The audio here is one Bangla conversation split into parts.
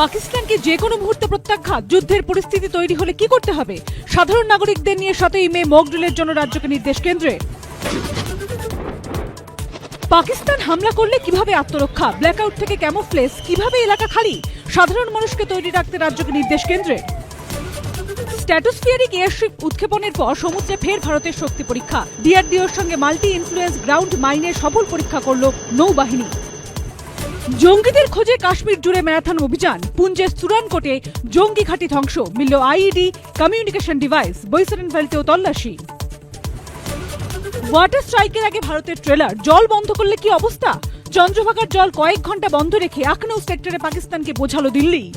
পাকিস্তানকে যে কোনো মুহূর্তে প্রত্যাঘাত, যুদ্ধের পরিস্থিতি তৈরি হলে কি করতে হবে? সাধারণ নাগরিকদের নিয়ে সাতই মে মকড্রিলের জন্য রাজ্যকে নির্দেশ কেন্দ্রে। পাকিস্তান হামলা করলে কীভাবে আত্মরক্ষা? ব্ল্যাকআউট থেকে ক্যামোফ্লেস কীভাবে এলাকা খালি? সাধারণ মানুষকে তৈরি রাখতে রাজ্যকে নির্দেশ কেন্দ্রে। স্ট্যাটোস্ফিয়ারিক এয়ারশিপ উৎক্ষেপণের পর সমুদ্রে ফের ভারতের শক্তি পরীক্ষা। ডিআরডিওর সঙ্গে মাল্টি ইনফ্লুয়েন্স গ্রাউন্ড মাইনের সফল পরীক্ষা করল নৌবাহিনী। জঙ্গিদের খোঁজে কাশ্মীর জুড়ে ম্যারাথন অভিযান। পুঞ্জের সুরানকোটে জঙ্গি ঘাঁটি ধ্বংস। মিলল আইইডি কমিউনিকেশন ডিভাইস বৈসরেন ভ্যালিতেও তল্লাশি। ওয়াটার স্ট্রাইকের আগে ভারতের ট্রেলার জল বন্ধ করলে কি অবস্থা? চন্দ্রভাগার জল কয়েক ঘণ্টা বন্ধ রেখে আখনৌ সেক্টরে পাকিস্তানকে বোঝালো দিল্লি।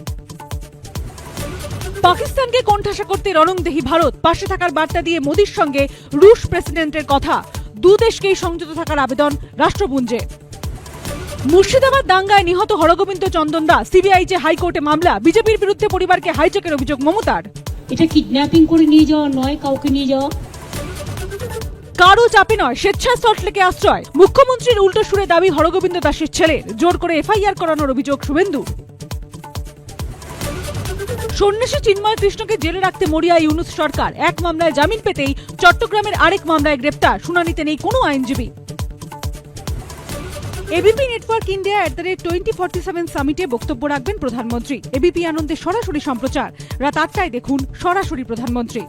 পাকিস্তানকে কোণঠাসা করতে রণংদেহী ভারত। পাশে থাকার বার্তা দিয়ে মোদির সঙ্গে রুশ প্রেসিডেন্টের কথা। দু দেশকেই সংযত থাকার আবেদন রাষ্ট্রপুঞ্জে। মুর্শিদাবাদ দাঙ্গায় নিহত হরগোবিন্দ চন্দন দাস সিবিআই যে হাইকোর্টে মামলা বিজেপির বিরুদ্ধে পরিবারকে হাইজ্যাকের অভিযোগ মমতার। এটা কিডন্যাপিং করে নিয়ে যাওয়া নয় কাউকে নিয়ে যাওয়া। কারও চাপে নয় স্বেচ্ছায় সল্টলেকে আশ্রয়। মুখ্যমন্ত্রীর উল্টো সুরে দাবি হরগোবিন্দ দাসের ছেলের জোর করে এফআইআর করানোর অভিযোগ শুভেন্দু। সন্ন্যাসী চিন্ময় কৃষ্ণকে জেলে রাখতে মরিয়া ইউনুস সরকার। এক মামলায় জামিন পেতেই চট্টগ্রামের আরেক মামলায় গ্রেপ্তার। শুনানিতে নেই কোনো আইনজীবী। ABP network India at the rate twenty forty seven সামিটে বক্তব্য রাখবেন প্রধানমন্ত্রী। এবিপি আনন্দে সরাসরি সম্প্রচার। রাত আটটায় দেখুন সরাসরি প্রধানমন্ত্রী।